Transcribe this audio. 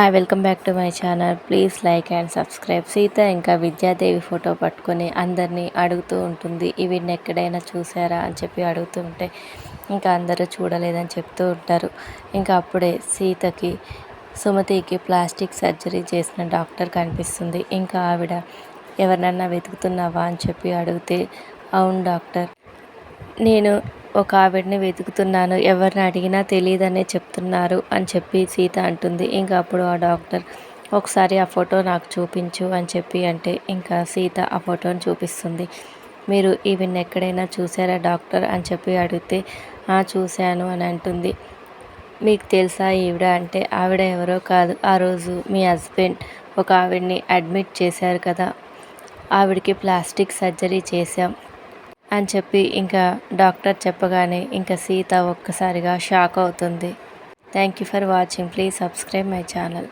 Hi welcome back to my channel please like and subscribe Sita ఇంకా Vidyadevi photo పట్టుకొని అందరినీ అడుగుతూ ఉంటుంది. వీడిని ఎక్కడైనా చూసారా అని చెప్పి అడుగుతూ ఉంటే ఇంకా అందరూ చూడలేదని చెప్తూ ఉంటారు. ఇంకా అప్పుడే సీతకి సుమతికి ప్లాస్టిక్ సర్జరీ చేసిన డాక్టర్ కనిపిస్తుంది. ఇంకా ఆవిడ ఎవరినన్నా వెతుకుతున్నావా? అని చెప్పి అడిగితే అవును డాక్టర్. నేను ఒక ఆవిడని వెతుకుతున్నాను. ఎవరిని అడిగినా తెలియదనే చెప్తున్నారు అని చెప్పి సీత అంటుంది. ఇంకా అప్పుడు ఆ డాక్టర్ ఒకసారి ఆ ఫోటో నాకు చూపించు అని చెప్పి అంటే ఇంకా సీత ఆ ఫోటోని చూపిస్తుంది. మీరు ఈవిని ఎక్కడైనా చూసారా డాక్టర్? అని చెప్పి అడిగితే "ఆ, చూశాను అని అంటుంది. మీకు తెలుసా ఈవిడ? అంటే ఆవిడ ఎవరో కాదు. ఆ రోజు మీ హస్బెండ్ ఒక ఆవిడని అడ్మిట్ చేశారు కదా. ఆవిడకి ప్లాస్టిక్ సర్జరీ చేశాం. అని చెప్పి ఇంకా డాక్టర్ చెప్పగానే ఇంకా సీత ఒక్కసారిగా షాక్ అవుతుంది. Thank you for watching please subscribe my channel